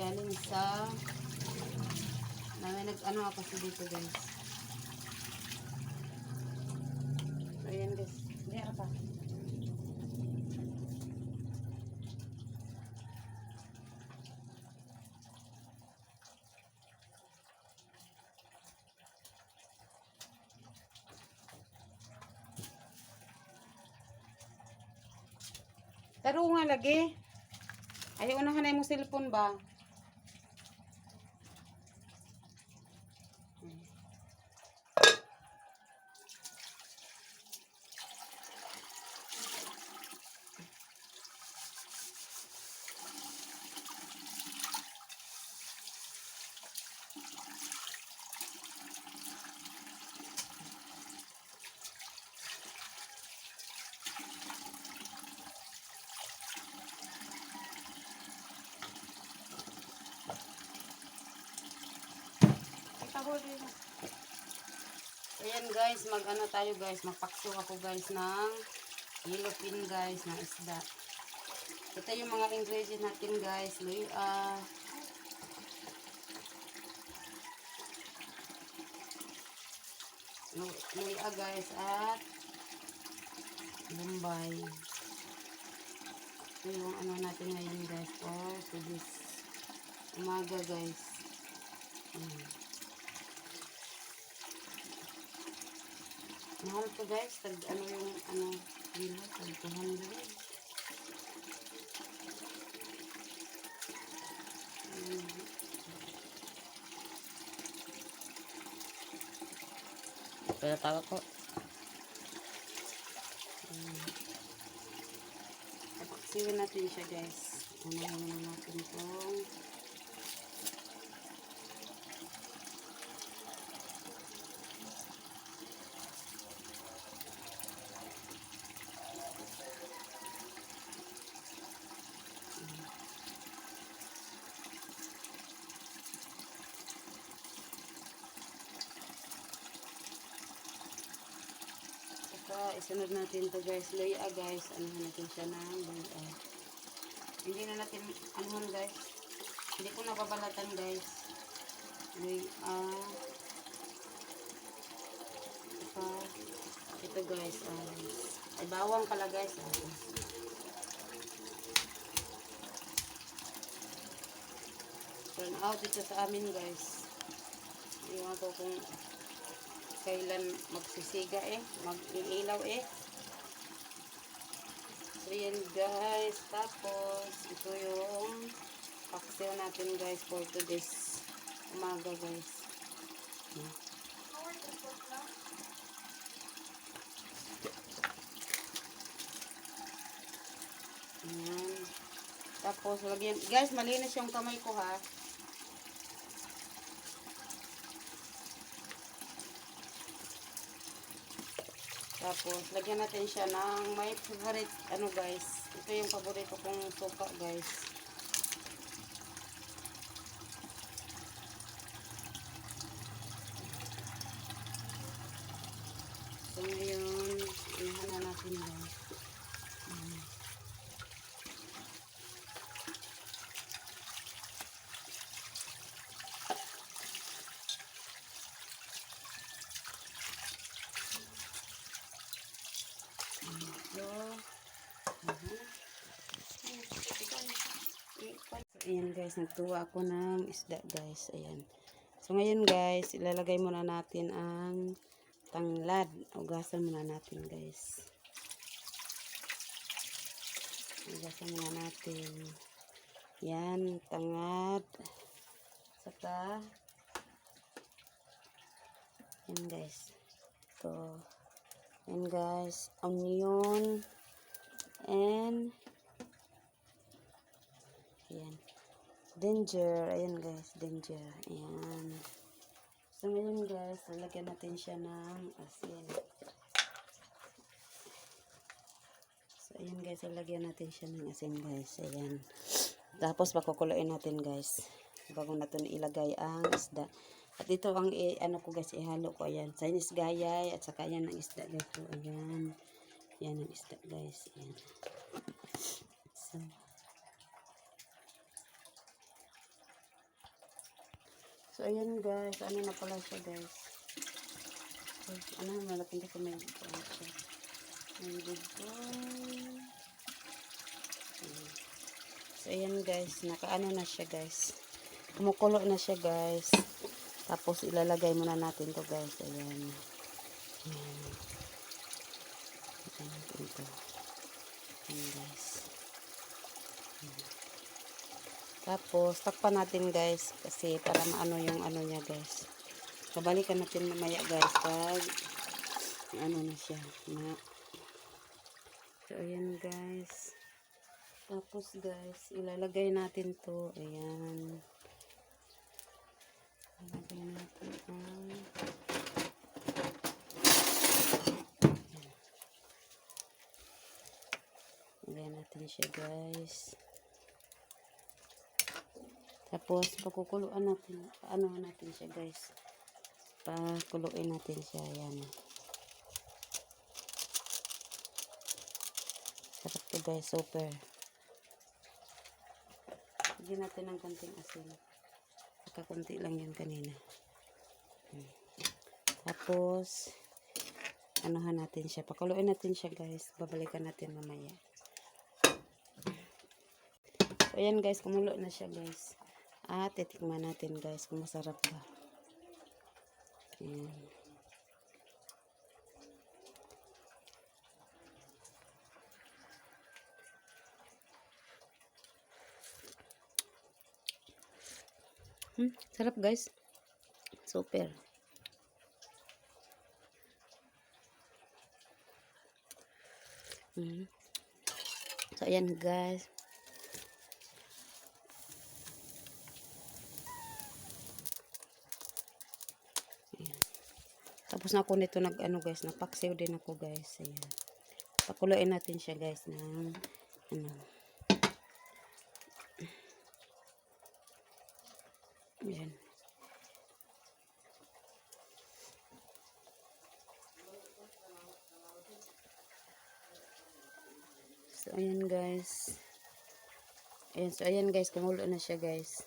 Galing sa... Na may nag-ano ako kasi dito guys. Ayan guys. Hindi, ano pa? Taro nga lagi. Ayaw unahan mo cellphone ba? Ayan guys, mag ano tayo guys, magpakso ako guys ng yellow pin guys na isda. Ito yung mga ingredients natin guys, luya, lu- luya guys at bombay. Ito yung ano natin ngayon guys for today's umaga guys. Ayan. Mahal to guys, tag ano yung ano kilo, tag 200. Mm. Pero tawag ko. Tapaksiwin natin siya guys. Unahin natin itong Saka isunod natin to guys. Luya guys. Anuhan natin siya ng luya. Hindi na natin anuhan guys. Hindi ko nababalatan guys. Luya. Saka ito guys. ah, ay bawang pala guys. ah. Turn out ito sa amin guys. Iwan ko kung kailan magsisiga eh, mag-iilaw eh. So yan guys, tapos ito yung paksiw natin guys for today's umaga guys. Yan. Ayan. Tapos lagyan, guys malinis yung kamay ko ha. Tapos, lagyan natin siya ng may favorite, ano guys. Ito yung paborito kong suka guys. So, ngayon, inahan na natin guys. Mm. So, Ayan guys, nagtuwa ako ng isda guys. Ayan. So ngayon guys, ilalagay muna natin ang tanglad. Ugasan muna natin guys. Ugasan muna natin. Yan, tangad. Saka, yan guys. Ito. Yan guys, onion. And, ayan. Danger. Ayan guys, danger. Ayan. So ngayon guys, lalagyan natin siya ng asin. So ayan guys, lalagyan natin siya ng asin guys. Ayan. Tapos pakukuluin natin guys. Bago natin ilagay ang isda. At ito ang ano ko guys, ihalo ko ayan. Chinese gayay at saka yan ang isda guys. Ayan. Yan ang isda guys. Ayan. So, So, ayan guys. Ano na pala siya guys. Ay, Ano, malaking kasi may siya. May dito. So, ayan guys. Nakaano na siya guys. Kumukulo na siya guys. Tapos, ilalagay muna natin to guys. Ayan. Ayan. Ayan ito. Ayan guys. Tapos, takpan natin guys. Kasi para maano yung ano niya guys. Babalikan natin mamaya guys. Pag ano na siya. Na. So, ayan guys. Tapos guys, ilalagay natin to. Ayan. Ilalagay natin ang Ilalagay natin siya guys. Tapos, pakukuluan natin, ano natin siya guys. Pakuluin natin siya, yan. Sarap to guys, super. Lagyan natin ng konting asin. Kakunti lang yan kanina. Hmm. Tapos, anuhan natin siya. Pakuluin natin siya guys. Babalikan natin mamaya. So, ayan guys, kumulo na siya guys. At titikman natin guys kung masarap ba. Ayan. Hmm, sarap guys. Super. Hmm. So, ayan guys. Tapos na ako nito nag ano guys, napaksiw din ako guys. Ayan. Pakuluin natin siya guys ng ano. Ayan. So ayan guys. Ayan, so ayan guys, kumulo na siya guys.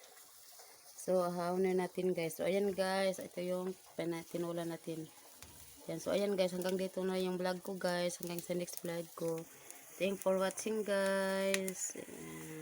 So, haunin natin guys. So, ayan guys. Ito yung tinula natin. Yan. So, ayan guys. Hanggang dito na yung vlog ko guys. Hanggang sa next vlog ko. Thank for watching guys. Ayan.